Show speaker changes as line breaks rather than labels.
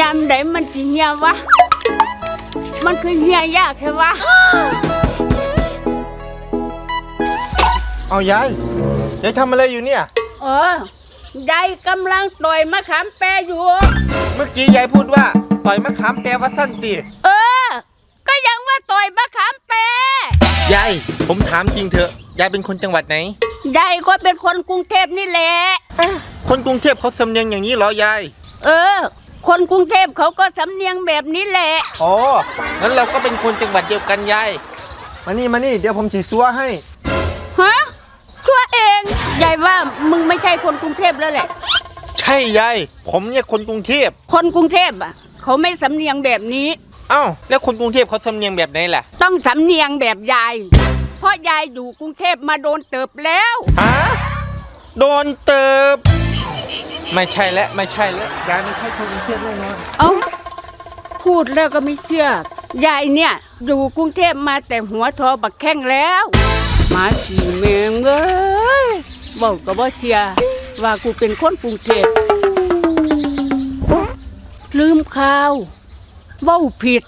ยามไหนมันสิเหี่ยวะ มันคือเหี่ยยากใช่วะ
เอายายยายทำอะไรอยู่เนี่ย
เออยายกำลังต่อยมะขามแปรอยู่
เมื่อกี้ยายพูดว่าต่อยมะขามแปลว่าสั้นตี
เออ ก็ยังว่าต่อยมะขามแปร
ยายผมถามจริงเถอะยายเป็นคนจังหวัดไหน
ยายก็เป็นคนกรุงเทพนี่แหละ
คนกรุงเทพเขาสำเนียงอย่างนี้เหรอยาย
เออคน กรุงเทพเขาก็สำเนียงแบบนี้แหละ
อ๋องั้นเราก็เป็นคนจังหวัดเดียวกันยาย มานี่มานี่เดี๋ยวผมฉีซัวให้
ฮะตัวเองยายว่ามึงไม่ใช่คนกรุงเทพแล้วแหละ
ใช่ยาย ผมเนี่ยคนกรุงเทพ
คนกรุงเทพอะ เขาไม่สำเนียงแบบนี้
เอ้าแล้วคนกรุงเทพเขาสำเนียงแบบไหนล่ะ
ต้องสำเนียงแบบยาย เพราะยายอยู่กรุงเทพมาโดนเติบแล้ว
ฮะโดนเติบ ไม่ใช่แล้วไม่ใช่แล้วยายไม่ใช่คนกรุงเทพแน่นอน
เอ้าพูดแล้วก็ไม่เชื่อยายเนี่ย อยู่กรุงเทพมาแต่หัวทอบักแข้งแล้ว มาขี่เมงเอ้ยบอกก็บ่เชื่อว่ากูเป็นคนกรุงเทพลืมข่าวเว้าผิด